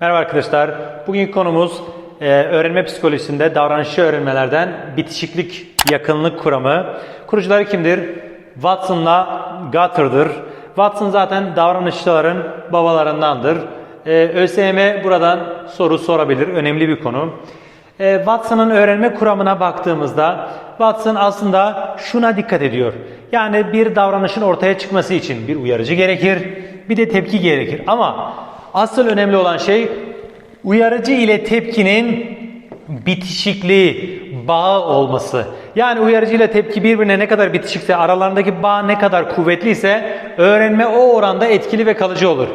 Merhaba arkadaşlar. Bugünkü konumuz e, öğrenme psikolojisinde davranışçı öğrenmelerden bitişiklik yakınlık kuramı. Kurucuları kimdir? Watson'la Gutter'dır. Watson zaten davranışçıların babalarındandır. E, ÖSYM buradan soru sorabilir. Önemli bir konu. E, Watson'ın öğrenme kuramına baktığımızda Watson aslında şuna dikkat ediyor. Yani bir davranışın ortaya çıkması için bir uyarıcı gerekir, bir de tepki gerekir. Ama asıl önemli olan şey uyarıcı ile tepkinin bitişikliği, bağı olması. Yani uyarıcı ile tepki birbirine ne kadar bitişikse, aralarındaki bağ ne kadar kuvvetliyse öğrenme o oranda etkili ve kalıcı olur.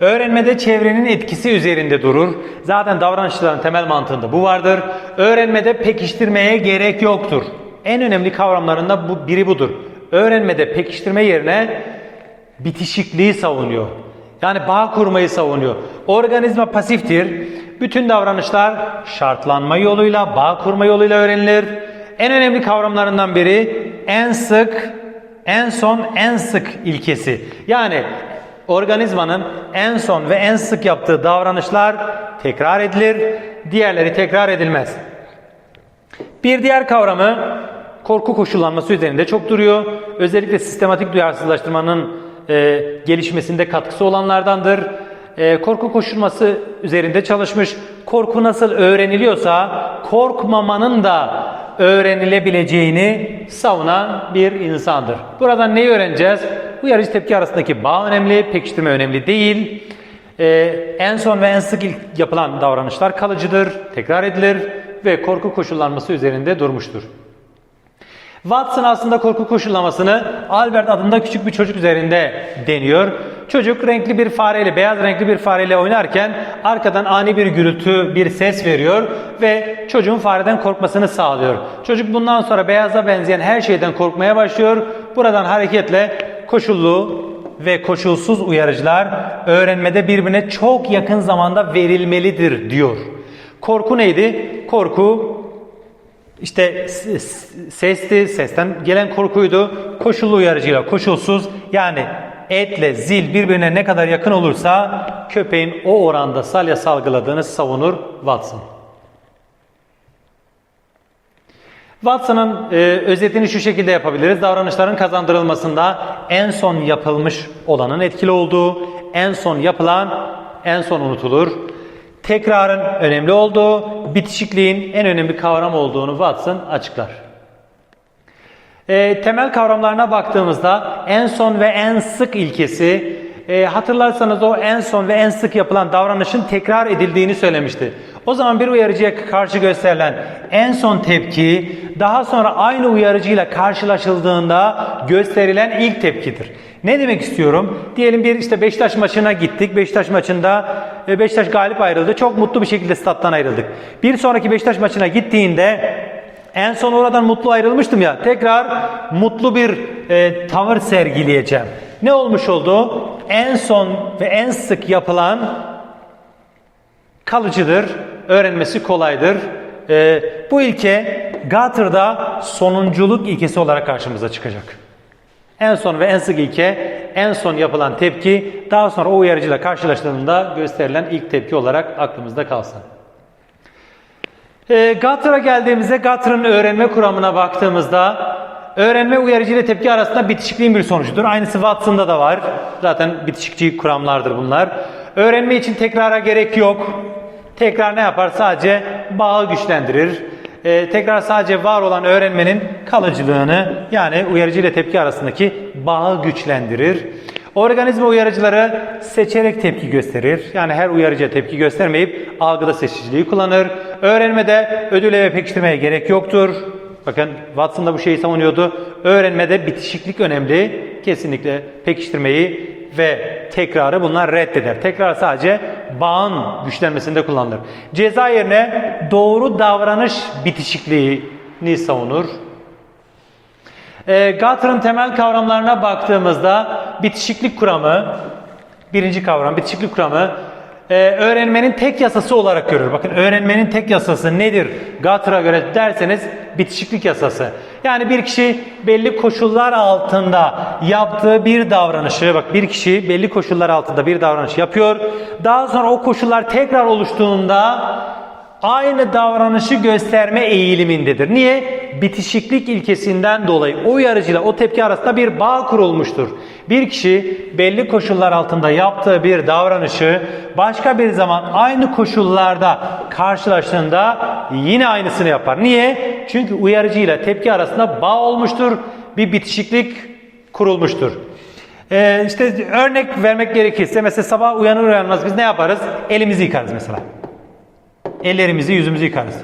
Öğrenmede çevrenin etkisi üzerinde durur. Zaten davranışçıların temel mantığında bu vardır. Öğrenmede pekiştirmeye gerek yoktur. En önemli kavramlarında bu biri budur. Öğrenmede pekiştirme yerine bitişikliği savunuyor. Yani bağ kurmayı savunuyor. Organizma pasiftir. Bütün davranışlar şartlanma yoluyla, bağ kurma yoluyla öğrenilir. En önemli kavramlarından biri en sık, en son, en sık ilkesi. Yani organizmanın en son ve en sık yaptığı davranışlar tekrar edilir, diğerleri tekrar edilmez. Bir diğer kavramı korku koşullanması üzerinde çok duruyor. Özellikle sistematik duyarsızlaştırmanın e, gelişmesinde katkısı olanlardandır. E, korku koşulması üzerinde çalışmış. Korku nasıl öğreniliyorsa korkmamanın da öğrenilebileceğini savunan bir insandır. Buradan neyi öğreneceğiz? Uyarıcı tepki arasındaki bağ önemli, pekiştirme önemli değil. Ee, en son ve en sık yapılan davranışlar kalıcıdır, tekrar edilir ve korku koşullanması üzerinde durmuştur. Watson aslında korku koşullamasını Albert adında küçük bir çocuk üzerinde deniyor. Çocuk renkli bir fareyle, beyaz renkli bir fareyle oynarken arkadan ani bir gürültü, bir ses veriyor ve çocuğun fareden korkmasını sağlıyor. Çocuk bundan sonra beyaza benzeyen her şeyden korkmaya başlıyor. Buradan hareketle koşullu ve koşulsuz uyarıcılar öğrenmede birbirine çok yakın zamanda verilmelidir diyor. Korku neydi? Korku işte sesti, sesten gelen korkuydu. Koşullu uyarıcıyla koşulsuz yani etle zil birbirine ne kadar yakın olursa köpeğin o oranda salya salgıladığını savunur Watson. Watson'ın e, özetini şu şekilde yapabiliriz. Davranışların kazandırılmasında en son yapılmış olanın etkili olduğu, en son yapılan en son unutulur. Tekrarın önemli olduğu, bitişikliğin en önemli kavram olduğunu Watson açıklar. E, temel kavramlarına baktığımızda en son ve en sık ilkesi e, hatırlarsanız o en son ve en sık yapılan davranışın tekrar edildiğini söylemişti. O zaman bir uyarıcıya karşı gösterilen en son tepki daha sonra aynı uyarıcıyla karşılaşıldığında gösterilen ilk tepkidir. Ne demek istiyorum? Diyelim bir işte Beşiktaş maçına gittik. Beşiktaş maçında Beşiktaş galip ayrıldı. Çok mutlu bir şekilde stat'tan ayrıldık. Bir sonraki Beşiktaş maçına gittiğinde en son oradan mutlu ayrılmıştım ya. Tekrar mutlu bir e, tavır sergileyeceğim. Ne olmuş oldu? En son ve en sık yapılan kalıcıdır. Öğrenmesi kolaydır. E, bu ilke Gutter'da sonunculuk ilkesi olarak karşımıza çıkacak. En son ve en sık ilke en son yapılan tepki daha sonra o uyarıcıyla karşılaştığında gösterilen ilk tepki olarak aklımızda kalsın. E, Gutter'a geldiğimizde Gutter'ın öğrenme kuramına baktığımızda öğrenme uyarıcı ile tepki arasında bitişikliğin bir sonucudur. Aynısı Watson'da da var. Zaten bitişikçi kuramlardır bunlar. Öğrenme için tekrara gerek yok. Tekrar ne yapar? Sadece bağı güçlendirir. E, tekrar sadece var olan öğrenmenin kalıcılığını yani uyarıcı ile tepki arasındaki bağı güçlendirir. Organizma uyarıcıları seçerek tepki gösterir. Yani her uyarıcıya tepki göstermeyip algıda seçiciliği kullanır. Öğrenmede ödüle ve pekiştirmeye gerek yoktur. Bakın Watson da bu şeyi savunuyordu. Öğrenmede bitişiklik önemli. Kesinlikle pekiştirmeyi ve tekrarı bunlar reddeder. Tekrar sadece bağın güçlenmesinde kullanılır. Ceza yerine doğru davranış bitişikliğini savunur. E, Gutter'ın temel kavramlarına baktığımızda bitişiklik kuramı, birinci kavram bitişiklik kuramı e, öğrenmenin tek yasası olarak görür. Bakın öğrenmenin tek yasası nedir Gutter'a göre derseniz bitişiklik yasası. Yani bir kişi belli koşullar altında yaptığı bir davranışı, bak bir kişi belli koşullar altında bir davranış yapıyor. Daha sonra o koşullar tekrar oluştuğunda aynı davranışı gösterme eğilimindedir. Niye? Bitişiklik ilkesinden dolayı o uyarıcıyla o tepki arasında bir bağ kurulmuştur. Bir kişi belli koşullar altında yaptığı bir davranışı başka bir zaman aynı koşullarda karşılaştığında yine aynısını yapar. Niye? Çünkü uyarıcıyla tepki arasında bağ olmuştur. Bir bitişiklik kurulmuştur. Ee, işte örnek vermek gerekirse mesela sabah uyanır uyanmaz biz ne yaparız? Elimizi yıkarız mesela. Ellerimizi, yüzümüzü yıkarız.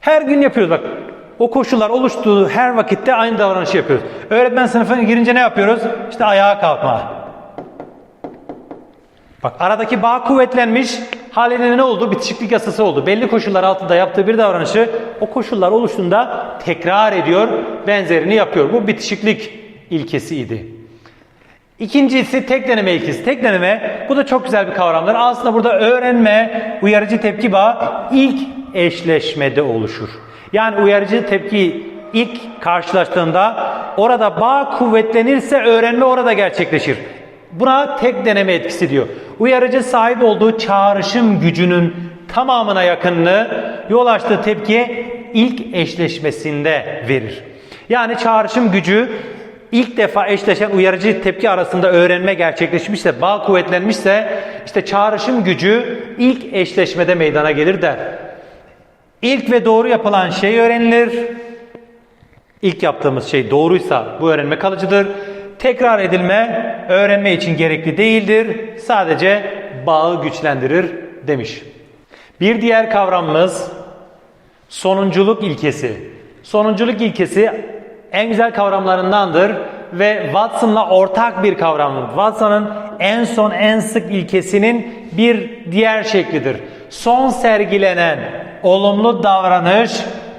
Her gün yapıyoruz bak. O koşullar oluştuğu her vakitte aynı davranışı yapıyoruz. Öğretmen sınıfına girince ne yapıyoruz? İşte ayağa kalkma. Bak aradaki bağ kuvvetlenmiş. Haliyle ne oldu? Bitişiklik yasası oldu. Belli koşullar altında yaptığı bir davranışı o koşullar oluştuğunda tekrar ediyor, benzerini yapıyor. Bu bitişiklik ilkesiydi. İkincisi tek deneme ilkesi. Tek deneme bu da çok güzel bir kavramdır. Aslında burada öğrenme, uyarıcı tepki bağı ilk eşleşmede oluşur. Yani uyarıcı tepki ilk karşılaştığında orada bağ kuvvetlenirse öğrenme orada gerçekleşir. Buna tek deneme etkisi diyor. Uyarıcı sahip olduğu çağrışım gücünün tamamına yakınını yol açtığı tepkiye ilk eşleşmesinde verir. Yani çağrışım gücü ilk defa eşleşen uyarıcı tepki arasında öğrenme gerçekleşmişse, bağ kuvvetlenmişse işte çağrışım gücü ilk eşleşmede meydana gelir der. İlk ve doğru yapılan şey öğrenilir. İlk yaptığımız şey doğruysa bu öğrenme kalıcıdır. Tekrar edilme öğrenme için gerekli değildir. Sadece bağı güçlendirir demiş. Bir diğer kavramımız sonunculuk ilkesi. Sonunculuk ilkesi en güzel kavramlarındandır ve Watson'la ortak bir kavramdır. Watson'ın en son en sık ilkesinin bir diğer şeklidir. Son sergilenen olumlu davranış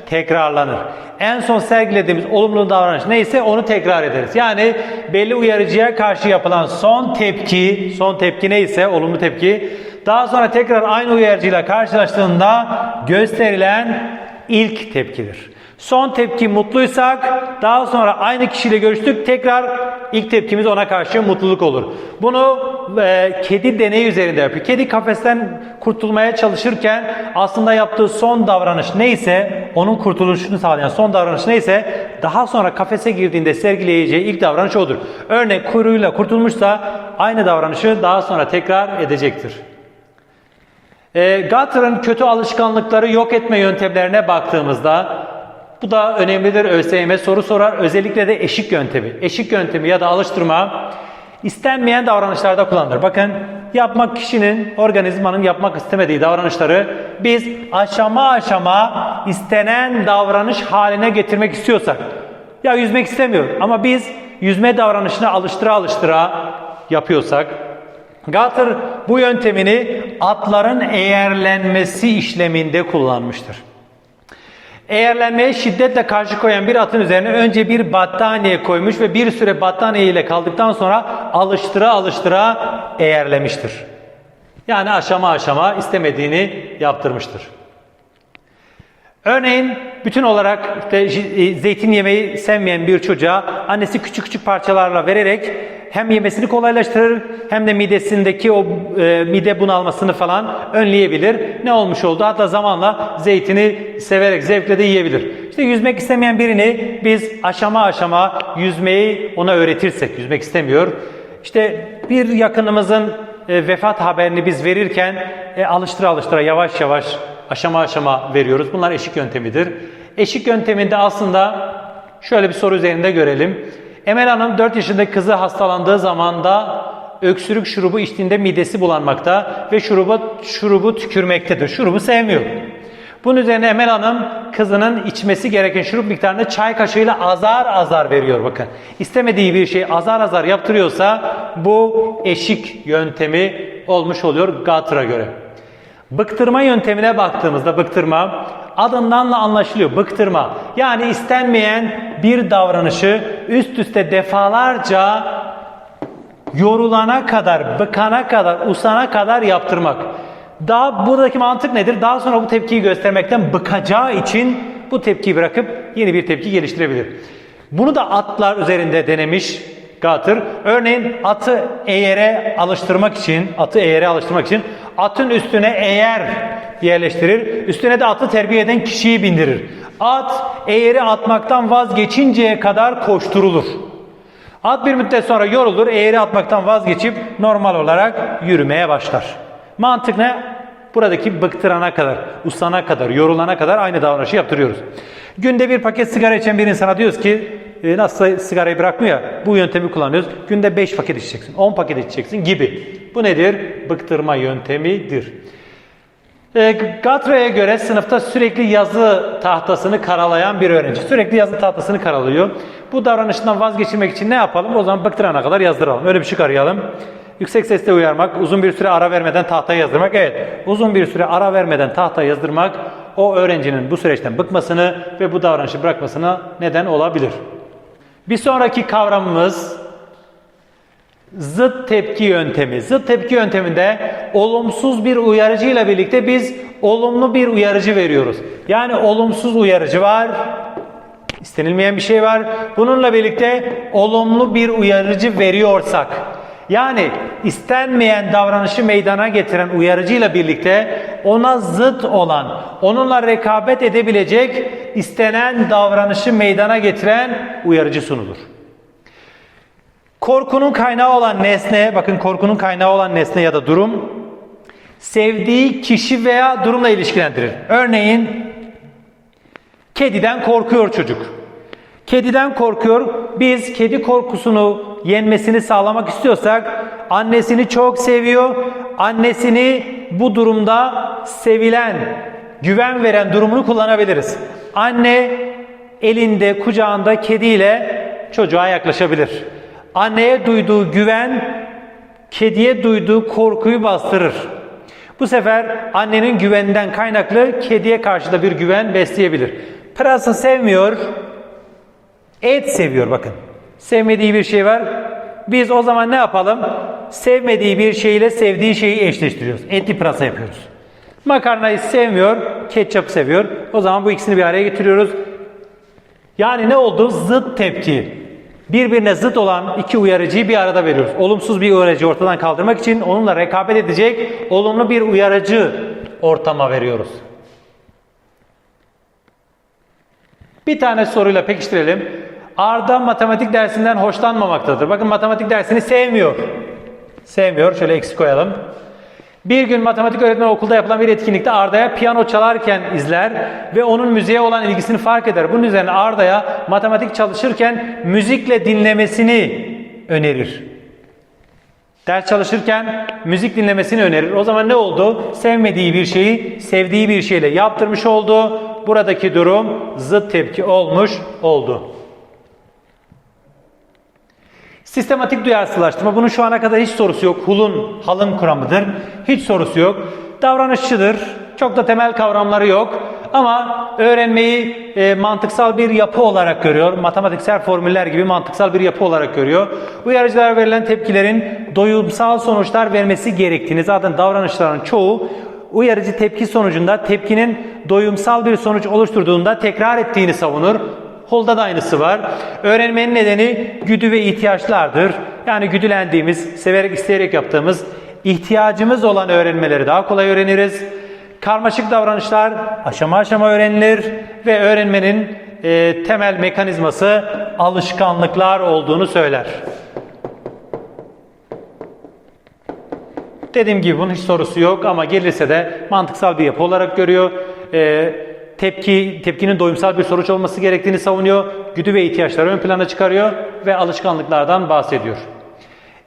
tekrarlanır. En son sergilediğimiz olumlu davranış neyse onu tekrar ederiz. Yani belli uyarıcıya karşı yapılan son tepki, son tepki neyse olumlu tepki daha sonra tekrar aynı uyarıcıyla karşılaştığında gösterilen ilk tepkidir. Son tepki mutluysak daha sonra aynı kişiyle görüştük tekrar ilk tepkimiz ona karşı mutluluk olur. Bunu e, kedi deneyi üzerinde yapıyor. Kedi kafesten kurtulmaya çalışırken aslında yaptığı son davranış neyse onun kurtuluşunu sağlayan son davranış neyse daha sonra kafese girdiğinde sergileyeceği ilk davranış odur. Örnek kuyruğuyla kurtulmuşsa aynı davranışı daha sonra tekrar edecektir. E, Gutter'ın kötü alışkanlıkları yok etme yöntemlerine baktığımızda bu da önemlidir. ÖSYM soru sorar. Özellikle de eşik yöntemi. Eşik yöntemi ya da alıştırma istenmeyen davranışlarda kullanılır. Bakın yapmak kişinin, organizmanın yapmak istemediği davranışları biz aşama aşama istenen davranış haline getirmek istiyorsak ya yüzmek istemiyor ama biz yüzme davranışını alıştıra alıştıra yapıyorsak Gutter bu yöntemini atların eğerlenmesi işleminde kullanmıştır. Eğerlenmeye şiddetle karşı koyan bir atın üzerine önce bir battaniye koymuş ve bir süre battaniye ile kaldıktan sonra alıştıra alıştıra eğerlemiştir. Yani aşama aşama istemediğini yaptırmıştır. Örneğin bütün olarak işte zeytin yemeyi sevmeyen bir çocuğa annesi küçük küçük parçalarla vererek hem yemesini kolaylaştırır hem de midesindeki o e, mide bunalmasını falan önleyebilir. Ne olmuş oldu? Hatta zamanla zeytini severek zevkle de yiyebilir. İşte yüzmek istemeyen birini biz aşama aşama yüzmeyi ona öğretirsek, yüzmek istemiyor. İşte bir yakınımızın e, vefat haberini biz verirken e, alıştıra alıştıra yavaş yavaş aşama aşama veriyoruz. Bunlar eşik yöntemidir. Eşik yönteminde aslında şöyle bir soru üzerinde görelim. Emel Hanım 4 yaşındaki kızı hastalandığı zamanda öksürük şurubu içtiğinde midesi bulanmakta ve şurubu, şurubu tükürmektedir. Şurubu sevmiyor. Bunun üzerine Emel Hanım kızının içmesi gereken şurup miktarını çay kaşığıyla azar azar veriyor bakın. İstemediği bir şey azar azar yaptırıyorsa bu eşik yöntemi olmuş oluyor Gatter'a göre. Bıktırma yöntemine baktığımızda bıktırma adındanla anlaşılıyor. Bıktırma. Yani istenmeyen bir davranışı üst üste defalarca yorulana kadar, bıkana kadar, usana kadar yaptırmak. Daha buradaki mantık nedir? Daha sonra bu tepkiyi göstermekten bıkacağı için bu tepkiyi bırakıp yeni bir tepki geliştirebilir. Bunu da atlar üzerinde denemiş Gatır. Örneğin atı eğere alıştırmak için, atı eğere alıştırmak için atın üstüne eğer yerleştirir. Üstüne de atı terbiye eden kişiyi bindirir. At eğeri atmaktan vazgeçinceye kadar koşturulur. At bir müddet sonra yorulur, eğri atmaktan vazgeçip normal olarak yürümeye başlar. Mantık ne? Buradaki bıktırana kadar, usana kadar, yorulana kadar aynı davranışı yaptırıyoruz. Günde bir paket sigara içen bir insana diyoruz ki e, nasıl sigarayı bırakmıyor ya, bu yöntemi kullanıyoruz. Günde 5 paket içeceksin, 10 paket içeceksin gibi. Bu nedir? Bıktırma yöntemidir. E, Gatre'ye göre sınıfta sürekli yazı tahtasını karalayan bir öğrenci. Sürekli yazı tahtasını karalıyor. Bu davranışından vazgeçirmek için ne yapalım? O zaman bıktırana kadar yazdıralım. Öyle bir şey arayalım. Yüksek sesle uyarmak, uzun bir süre ara vermeden tahtaya yazdırmak. Evet, uzun bir süre ara vermeden tahtaya yazdırmak o öğrencinin bu süreçten bıkmasını ve bu davranışı bırakmasına neden olabilir. Bir sonraki kavramımız Zıt tepki yöntemi. Zıt tepki yönteminde olumsuz bir uyarıcı ile birlikte biz olumlu bir uyarıcı veriyoruz. Yani olumsuz uyarıcı var, istenilmeyen bir şey var. Bununla birlikte olumlu bir uyarıcı veriyorsak, yani istenmeyen davranışı meydana getiren uyarıcı ile birlikte ona zıt olan, onunla rekabet edebilecek istenen davranışı meydana getiren uyarıcı sunulur. Korkunun kaynağı olan nesne, bakın korkunun kaynağı olan nesne ya da durum sevdiği kişi veya durumla ilişkilendirir. Örneğin kediden korkuyor çocuk. Kediden korkuyor. Biz kedi korkusunu yenmesini sağlamak istiyorsak annesini çok seviyor. Annesini bu durumda sevilen, güven veren durumunu kullanabiliriz. Anne elinde, kucağında kediyle çocuğa yaklaşabilir. Anneye duyduğu güven kediye duyduğu korkuyu bastırır. Bu sefer annenin güveninden kaynaklı kediye karşı da bir güven besleyebilir. Pırasa sevmiyor, et seviyor bakın. Sevmediği bir şey var. Biz o zaman ne yapalım? Sevmediği bir şeyle sevdiği şeyi eşleştiriyoruz. Etli pırasa yapıyoruz. Makarnayı sevmiyor, ketçap seviyor. O zaman bu ikisini bir araya getiriyoruz. Yani ne oldu? Zıt tepki. Birbirine zıt olan iki uyarıcıyı bir arada veriyoruz. Olumsuz bir uyarıcı ortadan kaldırmak için onunla rekabet edecek olumlu bir uyarıcı ortama veriyoruz. Bir tane soruyla pekiştirelim. Arda matematik dersinden hoşlanmamaktadır. Bakın matematik dersini sevmiyor. Sevmiyor. Şöyle eksik koyalım. Bir gün matematik öğretmeni okulda yapılan bir etkinlikte Arda'ya piyano çalarken izler ve onun müziğe olan ilgisini fark eder. Bunun üzerine Arda'ya matematik çalışırken müzikle dinlemesini önerir. Ders çalışırken müzik dinlemesini önerir. O zaman ne oldu? Sevmediği bir şeyi sevdiği bir şeyle yaptırmış oldu. Buradaki durum zıt tepki olmuş oldu. Sistematik duyarsızlaştırma. Bunun şu ana kadar hiç sorusu yok. Hul'un, halın kuramıdır. Hiç sorusu yok. Davranışçıdır. Çok da temel kavramları yok. Ama öğrenmeyi e, mantıksal bir yapı olarak görüyor. Matematiksel formüller gibi mantıksal bir yapı olarak görüyor. Uyarıcılara verilen tepkilerin doyumsal sonuçlar vermesi gerektiğini zaten davranışların çoğu uyarıcı tepki sonucunda tepkinin doyumsal bir sonuç oluşturduğunda tekrar ettiğini savunur. Holda da aynısı var. Öğrenmenin nedeni güdü ve ihtiyaçlardır. Yani güdülendiğimiz, severek isteyerek yaptığımız, ihtiyacımız olan öğrenmeleri daha kolay öğreniriz. Karmaşık davranışlar aşama aşama öğrenilir ve öğrenmenin e, temel mekanizması alışkanlıklar olduğunu söyler. Dediğim gibi bunun hiç sorusu yok ama gelirse de mantıksal bir yapı olarak görüyor. E, tepki tepkinin doyumsal bir sonuç olması gerektiğini savunuyor. Güdü ve ihtiyaçları ön plana çıkarıyor ve alışkanlıklardan bahsediyor.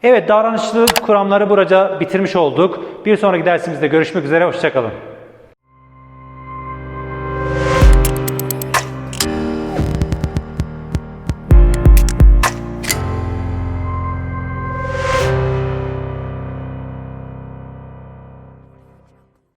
Evet davranışlı kuramları buraca bitirmiş olduk. Bir sonraki dersimizde görüşmek üzere. Hoşçakalın.